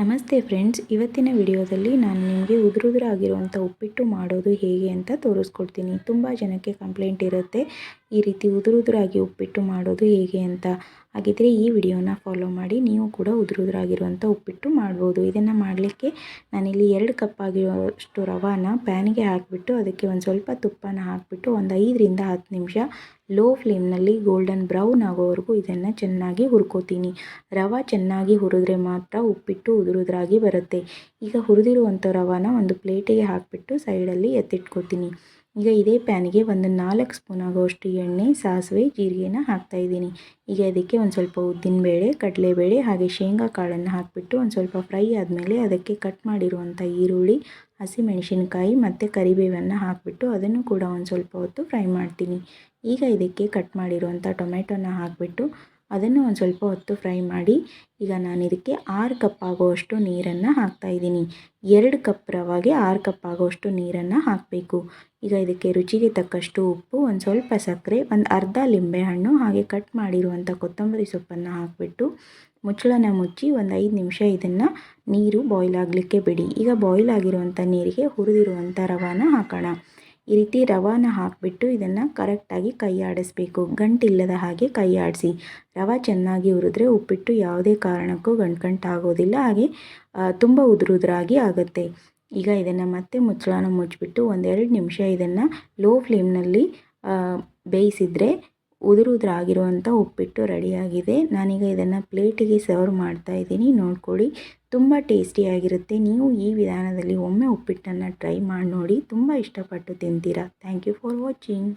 ನಮಸ್ತೆ ಫ್ರೆಂಡ್ಸ್, ಇವತ್ತಿನ ವಿಡಿಯೋದಲ್ಲಿ ನಾನು ನಿಮಗೆ ಉದುರುದುರಾಗಿರುವಂಥ ಉಪ್ಪಿಟ್ಟು ಮಾಡೋದು ಹೇಗೆ ಅಂತ ತೋರಿಸ್ಕೊಡ್ತೀನಿ. ತುಂಬ ಜನಕ್ಕೆ ಕಂಪ್ಲೇಂಟ್ ಇರುತ್ತೆ. ಈ ರೀತಿ ಉದುರುದುರಾಗಿ ಉಪ್ಪಿಟ್ಟು ಮಾಡೋದು ಹೇಗೆ ಅಂತ ಹಾಗಿದ್ರೆ ಈ ವಿಡಿಯೋನ ಫಾಲೋ ಮಾಡಿ ನೀವು ಕೂಡ ಉದುರುದುರಾಗಿರುವಂಥ ಉಪ್ಪಿಟ್ಟು ಮಾಡ್ಬೋದು. ಇದನ್ನು ಮಾಡಲಿಕ್ಕೆ ನಾನಿಲ್ಲಿ ಎರಡು ಕಪ್ ಆಗಿರೋಷ್ಟು ರವಾನ ಪ್ಯಾನಿಗೆ ಹಾಕಿಬಿಟ್ಟು ಅದಕ್ಕೆ ಒಂದು ಸ್ವಲ್ಪ ತುಪ್ಪನ ಹಾಕಿಬಿಟ್ಟು ಒಂದು ಐದರಿಂದ ಹತ್ತು ನಿಮಿಷ ಲೋ ಫ್ಲೇಮ್ನಲ್ಲಿ ಗೋಲ್ಡನ್ ಬ್ರೌನ್ ಆಗೋವರೆಗೂ ಇದನ್ನು ಚೆನ್ನಾಗಿ ಹುರ್ಕೋತೀನಿ. ರವೆ ಚೆನ್ನಾಗಿ ಹುರಿದ್ರೆ ಮಾತ್ರ ಉಪ್ಪಿಟ್ಟು ಉದುರುದ್ರಾಗಿ ಬರುತ್ತೆ. ಈಗ ಹುರಿದಿರುವಂಥ ರವಾನ ಒಂದು ಪ್ಲೇಟಿಗೆ ಹಾಕಿಬಿಟ್ಟು ಸೈಡಲ್ಲಿ ಎತ್ತಿಟ್ಕೋತೀನಿ. ಈಗ ಇದೇ ಪ್ಯಾನಿಗೆ ಒಂದು ನಾಲ್ಕು ಸ್ಪೂನ್ ಆಗೋಷ್ಟು ಎಣ್ಣೆ, ಸಾಸಿವೆ, ಜೀರಿಗೆನ ಹಾಕ್ತಾಯಿದ್ದೀನಿ ಈಗ ಇದಕ್ಕೆ ಒಂದು ಸ್ವಲ್ಪ ಉದ್ದಿನಬೇಳೆ ಕಡಲೆಬೇಳೆ ಹಾಗೆ ಶೇಂಗಾ ಕಾಳನ್ನು ಹಾಕಿಬಿಟ್ಟು ಒಂದು ಸ್ವಲ್ಪ ಫ್ರೈ ಆದಮೇಲೆ ಅದಕ್ಕೆ ಕಟ್ ಮಾಡಿರುವಂಥ ಈರುಳ್ಳಿ, ಹಸಿಮೆಣಸಿನ್ಕಾಯಿ ಮತ್ತು ಕರಿಬೇವನ್ನು ಹಾಕಿಬಿಟ್ಟು ಅದನ್ನು ಕೂಡ ಒಂದು ಸ್ವಲ್ಪ ಹೊತ್ತು ಫ್ರೈ ಮಾಡ್ತೀನಿ. ಈಗ ಇದಕ್ಕೆ ಕಟ್ ಮಾಡಿರುವಂಥ ಟೊಮೆಟೊನ ಹಾಕಿಬಿಟ್ಟು ಅದನ್ನು ಒಂದು ಸ್ವಲ್ಪ ಹೊತ್ತು ಫ್ರೈ ಮಾಡಿ ಈಗ ನಾನು ಇದಕ್ಕೆ ಆರು ಕಪ್ ಆಗುವಷ್ಟು ನೀರನ್ನು ಹಾಕ್ತಾಯಿದ್ದೀನಿ ಎರಡು ಕಪ್ ರವಾಗೆ ಆರು ಕಪ್ ಆಗುವಷ್ಟು ನೀರನ್ನು ಹಾಕಬೇಕು. ಈಗ ಇದಕ್ಕೆ ರುಚಿಗೆ ತಕ್ಕಷ್ಟು ಉಪ್ಪು, ಒಂದು ಸ್ವಲ್ಪ ಸಕ್ಕರೆ, ಒಂದು ಅರ್ಧ ಲಿಂಬೆಹಣ್ಣು ಹಾಗೆ ಕಟ್ ಮಾಡಿರುವಂಥ ಕೊತ್ತಂಬರಿ ಸೊಪ್ಪನ್ನು ಹಾಕಿಬಿಟ್ಟು ಮುಚ್ಚಳನ ಮುಚ್ಚಿ ಒಂದು ಐದು ನಿಮಿಷ ಇದನ್ನು ನೀರು ಬಾಯ್ಲ್ ಆಗಲಿಕ್ಕೆ ಬಿಡಿ. ಈಗ ಬಾಯ್ಲ್ ಆಗಿರುವಂಥ ನೀರಿಗೆ ಹುರಿದಿರುವಂಥ ರವಾನ ಹಾಕೋಣ. ಈ ರೀತಿ ರವಾನ ಹಾಕಿಬಿಟ್ಟು ಇದನ್ನು ಕರೆಕ್ಟಾಗಿ ಕೈ ಆಡಿಸ್ಬೇಕು ಗಂಟಿಲ್ಲದ ಹಾಗೆ ಕೈ ಆಡಿಸಿ ರವೆ ಚೆನ್ನಾಗಿ ಉರಿದ್ರೆ ಉಪ್ಪಿಟ್ಟು ಯಾವುದೇ ಕಾರಣಕ್ಕೂ ಗಂಟು ಗಂಟು ಆಗೋದಿಲ್ಲ ಹಾಗೆ ತುಂಬ ಉದುರುದ್ರಾಗಿ ಆಗುತ್ತೆ. ಈಗ ಇದನ್ನು ಮತ್ತೆ ಮುಚ್ಚಳನ ಮುಚ್ಚಿಬಿಟ್ಟು ಒಂದೆರಡು ನಿಮಿಷ ಇದನ್ನು ಲೋ ಫ್ಲೇಮ್ನಲ್ಲಿ ಬೇಯಿಸಿದರೆ ಉದುರುದ್ರಾಗಿರುವಂಥ ಉಪ್ಪಿಟ್ಟು ರೆಡಿಯಾಗಿದೆ ನಾನೀಗ ಇದನ್ನು ಪ್ಲೇಟಿಗೆ ಸರ್ವ್ ಮಾಡ್ತಾ ಇದ್ದೀನಿ. ನೋಡ್ಕೊಳ್ಳಿ. ತುಂಬ ಟೇಸ್ಟಿಯಾಗಿರುತ್ತೆ ನೀವು ಈ ವಿಧಾನದಲ್ಲಿ ಒಮ್ಮೆ ಉಪ್ಪಿಟ್ಟನ್ನು ಟ್ರೈ ಮಾಡಿ ನೋಡಿ. ತುಂಬ ಇಷ್ಟಪಟ್ಟು ತಿಂತೀರಾ. Thank you for watching.